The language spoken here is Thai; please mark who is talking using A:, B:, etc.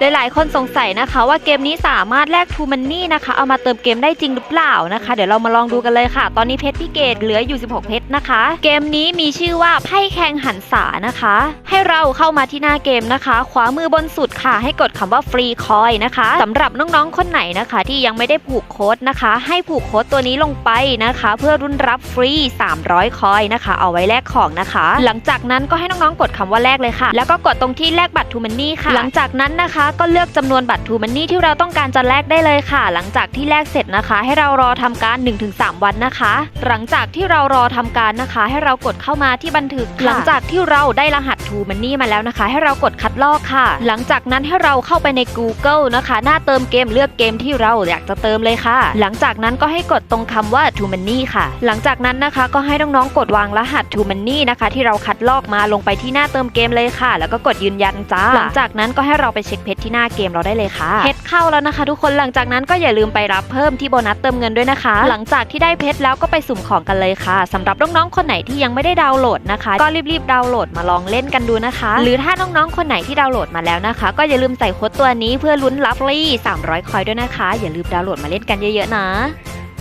A: หลายๆ คนสงสัยนะคะว่าเกมนี้สามารถแลกทูมันนี่นะคะ เอามาเติมเกมได้จริงหรือเปล่านะคะ เดี๋ยวเรามาลองดูกันเลยค่ะ ตอนนี้เพชรพี่เกดเหลืออยู่ 16 เพชรนะคะ เกมนี้มีชื่อว่าไพ่แข่งหันษานะคะ ให้เราเข้ามาที่หน้าเกมนะคะ ขวามือบนสุดค่ะ ให้กดคำว่าฟรีคอยนะคะสำหรับน้องๆ คนไหนนะคะ ที่ยังไม่ได้ผูกโค้ดนะคะ ให้ผูกโค้ดตัวนี้ลงไปนะคะ เพื่อรุ่นรับฟรี 300 คอยนะคะ เอาไว้แลกของนะคะ หลังจากนั้นก็ให้น้องๆ กดคำว่าแลกเลยค่ะ แล้วก็กดตรงที่แลกบัตรทูมันนี่ค่ะ หลังจากนั้นนะคะก็เลือกจำนวนบัตรทูมันนี่ที่เราต้องการจะแลกได้เลยค่ะ หลังจากที่แลกเสร็จนะคะ ให้เรารอทำการ 1-3 วันนะคะ หลังจากที่เรารอทำการนะคะ ให้เรากดเข้ามาที่บันทึกค่ะหลังจากที่เราได้รหัสทูมันนี่มาแล้วนะคะ ให้เรากดคัดลอกค่ะ หลังจากนั้นให้เราเข้าไปใน Google นะคะ หน้าเติมเกมเลือกเกมที่เราอยากจะเติมเลยค่ะ หลังจากนั้นก็ให้กดตรงคำว่า To Money ค่ะ หลังจากนั้นนะคะก็ให้น้องๆกดวางรหัส To Money นะคะ ที่เราคัดลอกมาลงไปที่หน้าเติมเกมเลยค่ะ แล้วก็กดยืนยันจ้า หลังจากนั้นก็ให้เราไปเช็คเพชรที่หน้าเกมเราได้เลยค่ะเพชรเข้าแล้วนะคะ ทุกคนหลังจากนั้นก็อย่าลืมไปรับเพิ่มที่โบนัสเติมเงินด้วยนะคะ หลังจากที่ได้เพชรแล้วก็ไปสุ่มของกันเลยค่ะสำหรับน้องๆคนไหนที่ยังไม่ได้ดาวน์โหลดนะคะ ก็รีบๆดาวน์โหลดมาลองเล่นกันดูนะคะ หรือถ้าน้องๆคนไหนที่ดาวน์โหลดมาแล้วนะคะ ก็อย่าลืมใส่โค้ดตัวนี้เพื่อลุ้นรับรี300 คอยด้วยนะคะ อย่าลืมดาวน์โหลดมาเล่นกันเยอะๆนะ